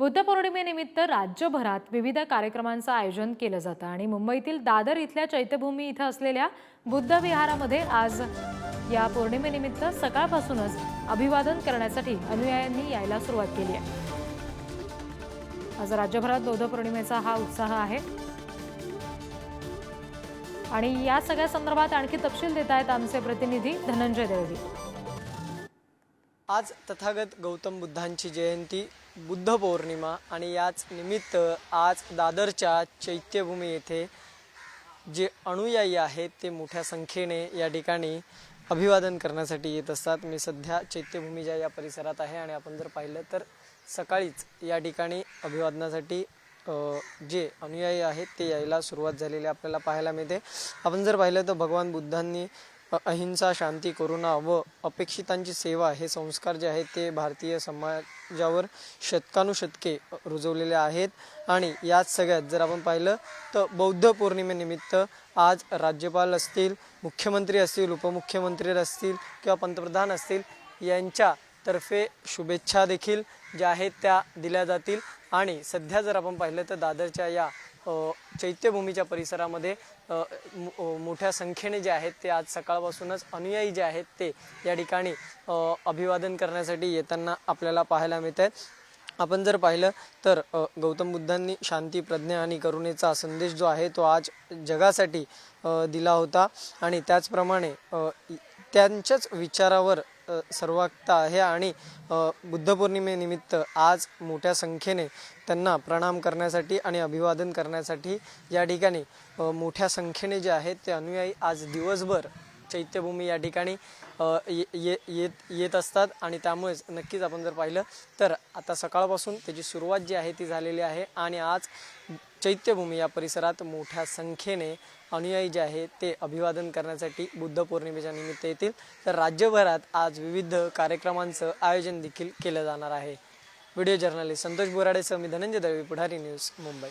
बुद्ध पौर्णिमेनिमित्त राज्यभरात विविध कार्यक्रमांचं आयोजन केलं जातं आणि मुंबईतील दादर इथल्या चैत्यभूमी इथं असलेल्या बुद्ध विहारामध्ये आज या पौर्णिमेनिमित्त सकाळपासूनच अभिवादन करण्यासाठी अनुयायांनी यायला सुरुवात केली आहे. आज राज्यभरात बौद्ध पौर्णिमेचा हा उत्साह आहे. आणि या सगळ्या संदर्भात आणखी तपशील देत आहेत आमचे प्रतिनिधी धनंजय देवी आज तथागत गौतम बुद्धांची जयंती बुद्ध पौर्णिमा आणि याच निमित्त आज दादरच्या चैत्यभूमी येथे जे अनुयायी आहेत ते मोठ्या संख्येने या ठिकाणी अभिवादन करण्यासाठी येत असतात. मी सध्या चैत्यभूमीच्या या परिसरात आहे आणि आपण जर पाहिलं तर सकाळीच या ठिकाणी अभिवादनासाठी जे अनुयायी आहेत ते यायला सुरुवात झालेली आपल्याला पाहायला मिळते. आपण जर पाहिलं तर भगवान बुद्धांनी अहिंसा शांती करुणा व अपेक्षितांची सेवा हे संस्कार जे आहेत ते भारतीय समाजावर शतकानुशतके रुजवलेले आहेत. आणि याच सगळ्यात जर आपण पाहिलं तर बौद्ध पौर्णिमेनिमित्त आज राज्यपाल असतील मुख्यमंत्री असतील उपमुख्यमंत्री असतील किंवा पंतप्रधान असतील यांच्यातर्फे शुभेच्छा देखील ज्या आहेत त्या दिल्या जातील. आणि सध्या जर आपण पाहिलं तर दादरच्या या चैत्यभूमीच्या परिसरामध्ये मो- मोठ्या संख्येने जे आहेत ते आज सकाळपासूनच अनुयायी जे आहेत ते या ठिकाणी अभिवादन करण्यासाठी येताना आपल्याला पाहायला मिळत आहेत आपण जर पाहिलं तर गौतम बुद्धांनी शांती प्रज्ञा आणि करुणेचा संदेश जो आहे तो आज जगासाठी दिला होता. आणि त्याचप्रमाणे त्यांच्याच विचारावर सर्वांगता आहे आणि बुद्ध पौर्णिमेनिमित्त आज मोठ्या संख्येने त्यांना प्रणाम करण्यासाठी आणि अभिवादन करण्यासाठी या ठिकाणी मोठ्या संख्येने जे आहेत ते अनुयायी आज दिवसभर चैत्यभूमी या ठिकाणी ये ये- येत येत असतात. आणि त्यामुळेच नक्कीच आपण जर पाहिलं तर आता सकाळपासून त्याची सुरुवात जी आहे ती झालेली आहे. आणि आज चैत्यभूमी या परिसरात मोठ्या संख्येने अनुयायी जे आहे ते अभिवादन करण्यासाठी बुद्ध पौर्णिमेच्या निमित्त येतील. तर राज्यभरात आज विविध कार्यक्रमांचं आयोजन देखील केलं जाणार आहे. व्हिडिओ जर्नलिस्ट संतोष बोराडेसह मी धनंजय दळवी पुढारी न्यूज मुंबई.